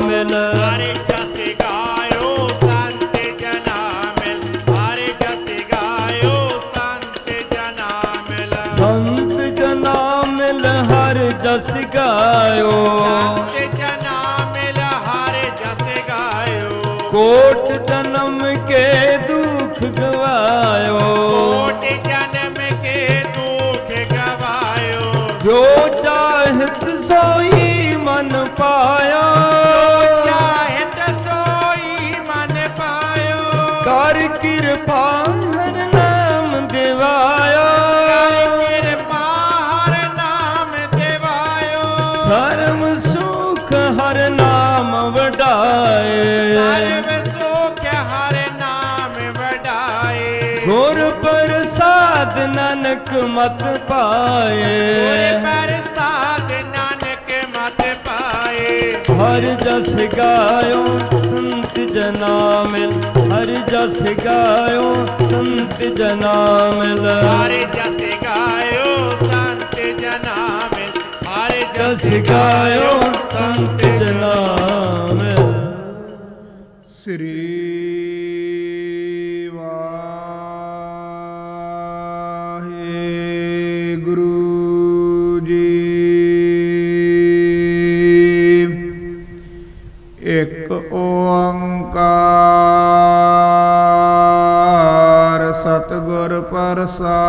ਮਿਲ ਹਰੇ ਜਸ ਗਾਇਓ ਸੰਤ ਜਨਾ ਮਿਲ ਹਰੇ ਜਸ ਗਾਇਓ ਸੰਤ ਜਨਾ ਮਿਲ ਸੰਤ ਜਨਾ ਮਿਲ ਹਰ ਜਸ ਗਾਇਓ। ਸੰਤ ਜਨਾ ਮਿਲ ਹਰੇ ਜਸ ਗਾਇਓ। ਕੋਟ ਜਨਮ ਕੇ ਦੁਖ ਗਵਾਇਓ। ਕੋਟ ਜਨਮ ਕੇ ਦੁਖ ਗਵਾਇਓ। ਜੋ ਚਾਹਤ ਸੋਈ ਸਰਮ ਸੁਖ ਹਰ ਨਾਮ ਵਡਾਏ। ਸਰਬ ਸੁਖ ਹਰ ਨਾਮ ਵਡਾਏ। ਗੁਰ ਪ੍ਰਸਾਦ ਨਾਨਕ ਮਤ ਗੁਰ ਪਾਏ ਪ੍ਰਸਾਦ ਨਾਨਕ ਮਤ ਪਾਏ। ਹਰ ਜਸ ਗਾਇਓ ਸੰਤ ਜਨਾ ਮਿਲ ਹਰ ਜਸ ਗਾਇਓ ਸੰਤ ਜਨਾ ਮਿਲ ਹਰ ਜਸ ਹਰ ਜਸ ਗਾਇਓ ਸੰਤ ਜਨਾ ਸ੍ਰੀ ਵਾਹਿਗੁਰੂ ਜੀ। ਇੱਕ ਓੰਕਾਰ ਸਤਿਗੁਰ ਪ੍ਰਸਾਦ।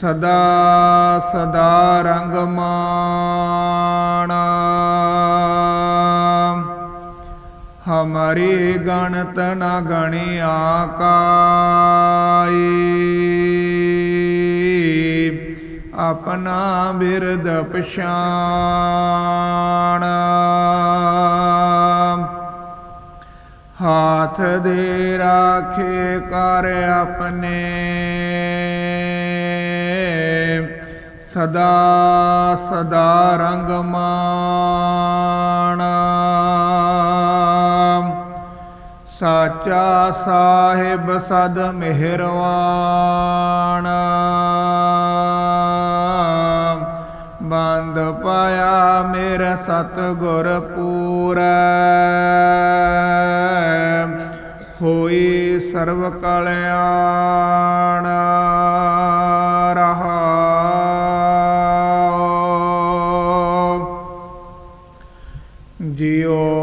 ਸਦਾ ਸਦਾ ਰੰਗ ਮਾਣ ਹਮਾਰੀ ਗਣਤ ਨ ਗਣਿਆ ਕਾਈ ਆਪਣਾ ਬਿਰਦ ਪਛਾਣ। ਹਾਥ ਦੇ ਰਾਖੇ ਕਰ ਆਪਣੇ। ਸਦਾ ਸਦਾ ਰੰਗ ਮਾਣ ਸਾਚਾ ਸਾਹਿਬ ਸਦ ਮਿਹਰਵਾਨ। ਬੰਦ ਪਾਇਆ ਮੇਰਾ ਸਤਿਗੁਰ ਪੂਰੈ। ਹੋਈ ਸਰਬ ਕਲਿਆਣ।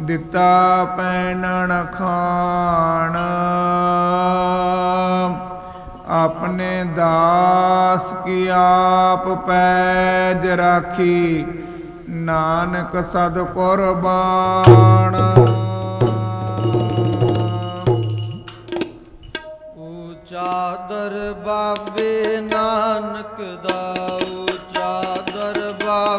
ਦਿੱਤਾ ਪੈਣਨ ਖਾਣ। ਆਪਣੇ ਦਾਸ ਕੀ ਆਪ ਪੈਜ ਰਾਖੀ, ਨਾਨਕ ਸਦ ਕੁਰਬਾਨ। ਉੱਚਾ ਦਰ ਬਾਬੇ ਨਾਨਕ ਦਾ